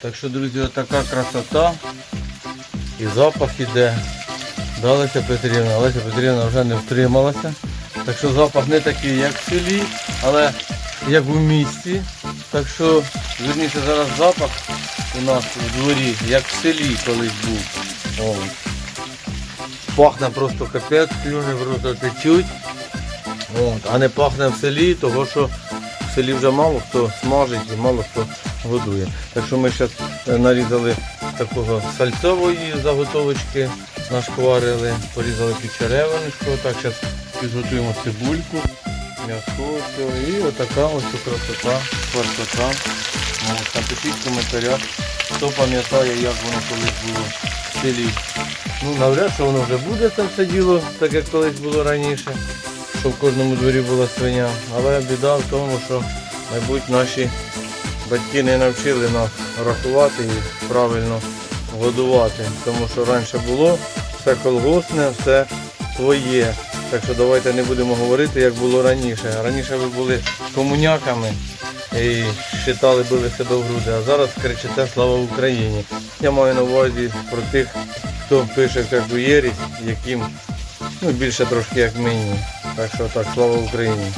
Так що, друзі, отака красота і запах іде. Да, Леся Петрівна. Леся Петрівна вже не втрималася. Так що запах не такий, як в селі, але як у місті. Так що, зверніться зараз запах у нас у дворі, як в селі колись був. О. Пахне просто капець, слюни просто течуть. От. А не пахне в селі, того що в селі вже мало хто смажить і мало хто годує. Так що ми зараз нарізали такого сальцової заготовочки, нашкварили, порізали під черевиночку. Так, зараз підготуємо цибульку, м'ясо все. І отака ось красота, красота. Ну, Напишіть в коментарях, хто пам'ятає, як воно колись було в селі. Ну, навряд чи воно вже буде це все діло, так як колись було раніше, що в кожному дворі була свиня. Але біда в тому, що, мабуть, наші батьки не навчили нас рахувати і правильно годувати. Тому що раніше було все колгосне, все своє. Так що давайте не будемо говорити, як було раніше. Раніше ви були комуняками і считали, били себе в груди, а зараз кричите Слава Україні. Я маю на увазі про тих, хто пише всяку єрість, яким ну, більше трошки як мені. Так що так, слава Україні.